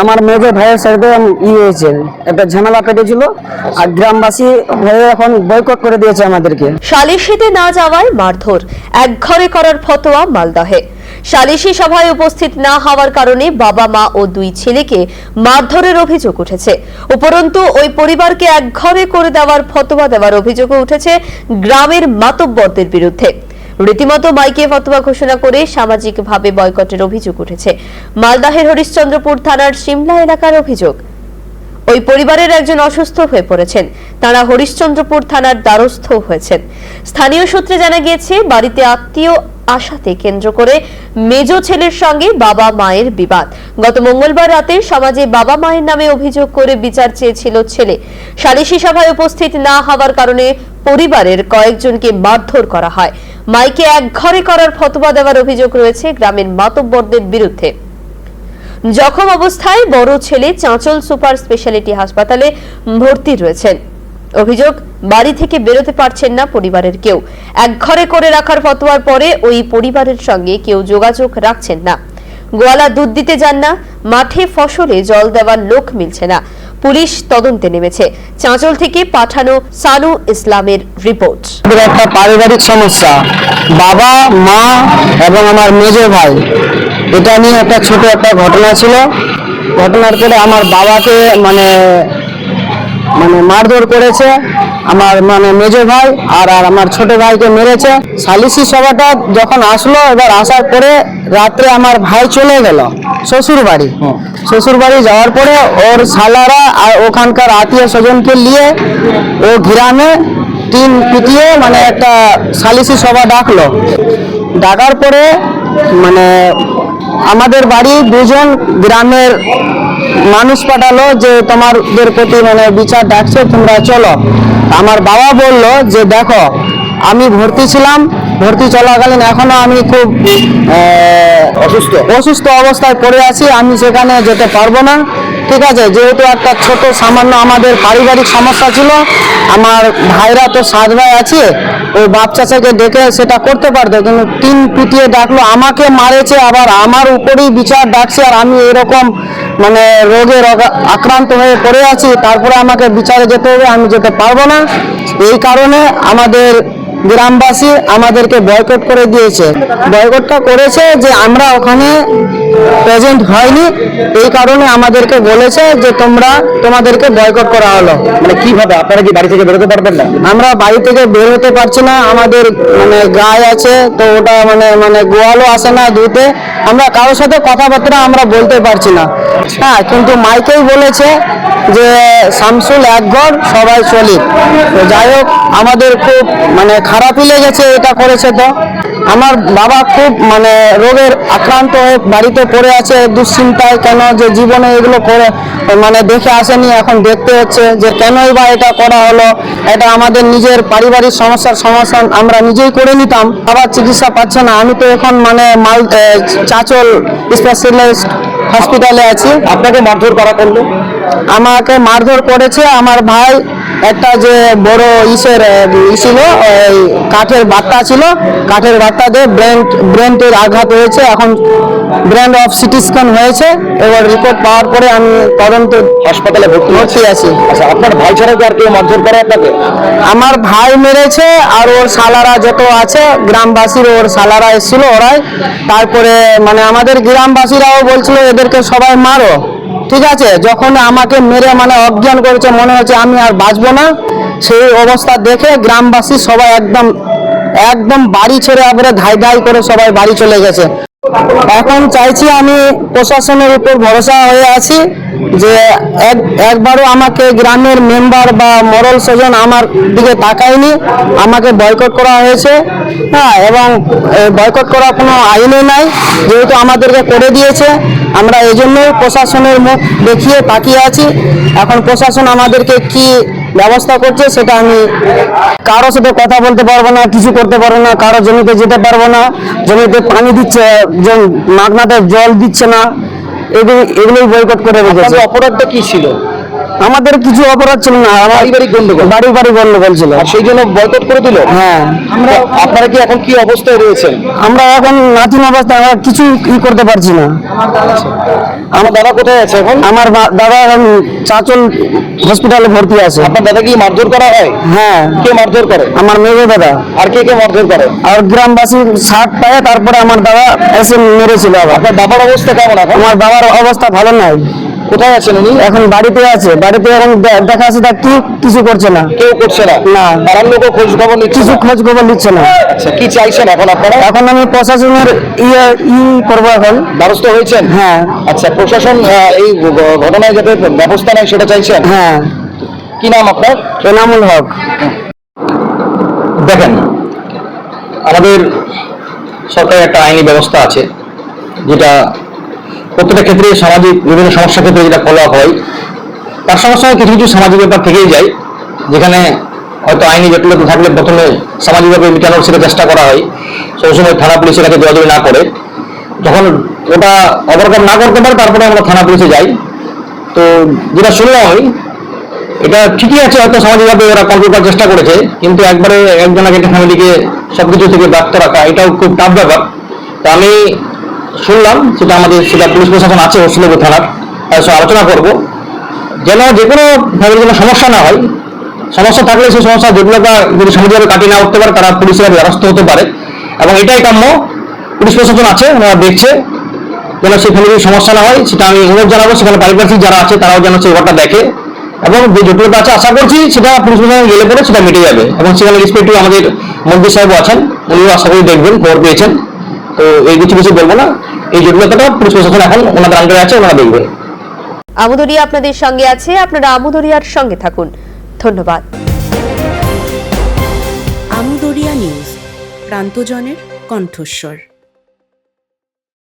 আমার মেজো ভাইয়ের সাথে ই হয়েছে, একটা ঝামেলা পেটেছিল আর গ্রামবাসী হয়ে এখন বয়কট করে দিয়েছে আমাদেরকে। সালিশিতে না যাওয়ায় মারধর, একঘরে করার ফতোয়া মালদহে। সালিশি সভায় উপস্থিত না হওয়ার কারণে বাবা, মা ও দুই ছেলেকে মারধরের অভিযোগ উঠেছে। উপরন্তু ওই পরিবারকে একঘরে করে দেওয়ার ফতোয়া দেওয়ার অভিযোগও উঠেছে গ্রামের মাতব্বরদের বিরুদ্ধে। রীতিমতো মাইকে ফতোয়া ঘোষণা করে সামাজিকভাবে বয়কটের অভিযোগ উঠেছে। মালদাহের হরিশ্চন্দ্রপুর থানার সিমলা এলাকার অভিযোগ। ওই পরিবারের একজন অসুস্থ হয়ে পড়েছেন। তারা হরিশ্চন্দ্রপুর থানার দ্বারস্থ হয়েছেন। স্থানীয় সূত্রে জানা গিয়েছে, বাড়িতে আত্মীয় আশাতে কেন্দ্র করে মেজ ছেলের সঙ্গে বাবা মায়ের বিবাদ। গত মঙ্গলবার রাতে সমাজে বাবা মায়ের নামে অভিযোগ করে বিচার চেয়েছিল ছেলে। সালিশি সভায় উপস্থিত না হওয়ার কারণে পরিবারের কয়েকজনকে মারধর করা হয়। মাইকে এক ঘরে করার ফতোয়া দেওয়ার অভিযোগ রয়েছে গ্রামের মাতব্বরদের বিরুদ্ধে। জখম অবস্থায় বড় ছেলে চাঁচল সুপার স্পেশালিটি হাসপাতালে ভর্তি রয়েছেন। অভিযোগ, বাড়ি থেকে বেরোতে পারছেন না পরিবারের কেউ। এক ঘরে করে রাখার ফতোয়ার পরে ওই পরিবারের সঙ্গে কেউ যোগাযোগ রাখছেন না। গোয়ালা দুধ দিতে যান না, মাঠে ফসলে জল দেওয়ার লোক মিলছে না। পুলিশ তদন্তে নেমেছে। চাঁচল থেকে পাঠানো সানু ইসলামের রিপোর্ট। একটা পারিবারিক সমস্যা। বাবা, মা এবং আমার মেজর ভাই, এটা নিয়ে একটা ছোট একটা ঘটনা ছিল। ঘটনার পরে আমার বাবাকে মানে মানে মারধর করেছে আমার মানে মেজো ভাই আর আর আমার ছোট ভাইকে মেরেছে। সালিসি সভাটা যখন আসলো এবার আসার পরে রাত্রে আমার ভাই চলে গেল শ্বশুর বাড়ি শ্বশুর বাড়ি যাওয়ার পরে ওর শালারা আর ওখানকার আত্মীয় স্বজনকে নিয়ে ও গ্রামে তিন পিটিয়ে মানে একটা সালিসি সভা ডাকলো। ডাকার পরে মানে আমাদের বাড়ি দুজন গ্রামের মানুষ পাঠালো যে তোমাদের প্রতি মানে বিচার ডাকছে তোমরা চলো। আমার বাবা বলল যে দেখো আমি ভর্তি ছিলাম ভর্তি চলাকালীন এখনও আমি খুব অসুস্থ। অসুস্থ অবস্থায় পড়ে আছি আমি সেখানে যেতে পারব না। ঠিক আছে যেহেতু একটা ছোট সামান্য আমাদের পারিবারিক সমস্যা ছিল আমার ভাইরা তো সাত ভাই আছে ওই বাপ চাচাকে ডেকে সেটা করতে পারতো, কিন্তু তিন পিটিয়ে ডাকলো, আমাকে মারেছে আবার, আমার উপরেই বিচার ডাকছে, আর আমি এরকম মানে রোগে আক্রান্ত হয়ে পড়ে আছি, তারপরে আমাকে বিচারে যেতে হবে, আমি যেতে পারব না। এই কারণে আমাদের গ্রামবাসী আমাদেরকে বয়কট করে দিয়েছে। বয়কটটা করেছে যে আমরা ওখানে প্রেজেন্ট হয়নি। এই কারণে আমাদেরকে বলেছে যে তোমরা তোমাদেরকে বয়কট করা হলো। মানে কীভাবে? আপনারা কি বাড়ি থেকে বেরোতে পারবেন না? আমরা বাড়ি থেকে বের হতে পারছি না। আমাদের মানে গায়ে আছে তো ওটা মানে মানে গোয়ালও আসে না ধুতে। আমরা কারোর সাথে কথাবার্তা আমরা বলতে পারছি না। হ্যাঁ কিন্তু মাইকেই বলেছে যে শামসুল এক ঘর, সবাই চলি। তো যাই হোক, আমাদের খুব মানে খারাপই লেগেছে, এটা করেছে তো। আমার বাবা খুব মানে রোগের আক্রান্ত হয়ে বাড়িতে পড়ে আছে, দুশ্চিন্তায় কেন যে জীবনে এগুলো করে মানে দেখে আসেনি, এখন দেখতে হচ্ছে যে কেনই বা এটা করা হলো। এটা আমাদের নিজের পারিবারিক সমস্যার সমাধান আমরা নিজেই করে নিতাম, আবার চিকিৎসা পাচ্ছে না। আমি তো এখন মানে মাল চাচল স্পেশালিস্ট হসপিটালে আছি। আপনাকে মারধর করা করল? আমাকে মারধর করেছে আমার ভাই একটা যে বড় ইসের ই ছিল ওই কাঠের বাত্তা ছিল। কাঠের বাত্তা দিয়ে ব্রেন ব্রেনটির আঘাত হয়েছে। এখন ব্রেন অফ সিটি স্ক্যান হয়েছে। এবার রিপোর্ট পাওয়ার পরে আমি তদন্ত হাসপাতালে ভর্তি ভর্তি আছি। আচ্ছা আপনার ভাই ছাড়া কি আর কেউ মারধর করে আপনাকে? আমার ভাই মেরেছে আর ওর সালারা যত আছে গ্রামবাসীর ওর সালারা এসেছিল ওরাই। তারপরে মানে আমাদের গ্রামবাসীরাও বলছিল এদেরকে সবাই মারো। ঠিক আছে? যখন আমাকে মেরে মানে অজ্ঞান করেছে, মনে হচ্ছে আমি আর বাঁচবো না। সেই অবস্থা দেখে গ্রামবাসী সবাই একদম একদম বাড়ি ছেড়ে আবার ধাই ধাই করে সবাই বাড়ি চলে গেছে। এখন চাইছি আমি প্রশাসনের উপর ভরসা হয়ে আছি যে এক একবারও আমাকে গ্রামের মেম্বার বা মরল স্বজন আমার দিকে তাকায়নি, আমাকে বয়কট করা হয়েছে। হ্যাঁ এবং বয়কট করার কোনো আইনই নাই, যেহেতু আমাদেরকে করে দিয়েছে। আমরা এই জন্যই প্রশাসনের মুখ দেখিয়ে তাকিয়ে আছি। এখন প্রশাসন আমাদেরকে কি ব্যবস্থা করছে সেটা আমি কারও সাথে কথা বলতে পারব না, কিছু করতে পারব না কারও জমিতে যেতে পারব না। জমিতে পানি দিচ্ছে মাগনাতে জল দিচ্ছে না এগুলো এগুলোই বয়কট করে রেখেছে। অপরাধটা কি ছিল? আমাদের কিছু অপরাধ ছিল না আমার পারিবারিক গন্ডগোল। বাড়ি বাড়ি গন্ডগোল ছিল। আর সেই জন্য বয়কট করে দিল? হ্যাঁ। আমরা আপনারা কি এখন কি অবস্থায় রয়েছেন? আমরা এখন নাতিন অবস্থায় আমরা কিছু ই করতে পারছি না। আমার দাদা কোথায় আছে এখন? আমার দাদা এখন চাচল হসপিটালে ভর্তি আছে। আপনার দাদা কি মারধর করা হয়? হ্যাঁ। কে মারধর করে? আমার মেয়ে দাদা। আর কে কে মারধর করে? আর গ্রামবাসী শার্ট পায় তারপরে আমার দাদা এসে মেরেছিল আবার। আপনার বাবার অবস্থা কেমন এখন? আমার বাবার অবস্থা ভালো নাই। কোথায় আছেন উনি? এখন বাড়িতে আছে। বাড়িতে এখন দেখা আছে তা কি কিছু করছে না। কেউ করছে না? না। পাড়ার লোকও খোঁজ খবর নিচ্ছে কিছু। খোঁজ খবর নিচ্ছে না। আচ্ছা কি চাইছেন এখন আপনারা? এখন আমি প্রশাসনের ইয়ে ই করব এখন। দ্বারস্থ হয়েছেন? হ্যাঁ। আচ্ছা প্রশাসন এই ঘটনায় যাতে ব্যবস্থা নেয় সেটা চাইছেন? হ্যাঁ। কি নাম আপনার? এনামুল হক। দেখেন আমাদের সরকারের একটা আইনি ব্যবস্থা আছে যেটা প্রত্যেকটা ক্ষেত্রে সামাজিক বিভিন্ন সমস্যার ক্ষেত্রে যেটা ফলো হয়, তার সঙ্গে সঙ্গে কিছু কিছু সামাজিক ব্যাপার থেকেই যায়, যেখানে হয়তো আইনি জটিলতা থাকলে প্রথমে সামাজিকভাবে মেটানোর সেটা চেষ্টা করা হয় সবসময় থানা পুলিশের কাছে যোগাযোগ না করে। যখন ওটা ওভারকাম না করতে পারে, তারপরে আমরা থানা পুলিশে যাই। তো যেটা শুনলাম আমি, এটা ঠিকই আছে, হয়তো সামাজিকভাবে ওরা কন্ট্রোল করার চেষ্টা করেছে, কিন্তু একবারে একজন আগে একটা ফ্যামিলিকে সব কিছু থেকে ব্যক্ত রাখা, এটাও খুব টাফ ব্যাপার। তো আমি শুনলাম সেটা আমাদের সেটা পুলিশ প্রশাসন আছে হসিলপুর থানার। তার সঙ্গে আলোচনা করব। যেন যে কোনো ফ্যামিলির কোনো সমস্যা না হয়, সমস্যা থাকলে সেই সমস্যা জটিলতা যদি সামাজিকভাবে কাটিয়ে না উঠতে পারে, তারা পুলিশের ব্যবস্থা হতে পারে। এবং এটাই কাম্য, পুলিশ প্রশাসন আছে, ওনারা দেখছে, যেন সেই ফ্যামিলির সমস্যা না হয়, সেটা আমি অনুরোধ জানাব, সেখানে পারিপার্শ্বিক যারা আছে, তারাও যেন সেই ব্যাপারটা দেখে। এবং যে জটিলতা আছে, আশা করছি সেটা পুলিশ প্রশাসনে গেলে পরে সেটা মিটে যাবে। এবং সেখানে রেসপেক্টিভ আমাদের মন্ত্রী সাহেবও আছেন, উনিও আশা করি দেখবেন, খবর পেয়েছেন। তো এই কিছু কিছু বলব না। এই জটিলতাটা পুলিশ প্রশাসন এখন ওনাদের আন্ডারে আছে ওনারা দেখবেন আমুদরিয়া আপনাদের সঙ্গে আছে আপনারা আমুদরিয়ার সঙ্গে থাকুন। ধন্যবাদ। আমুদরিয়া নিউজ প্রান্তজনের কণ্ঠস্বর।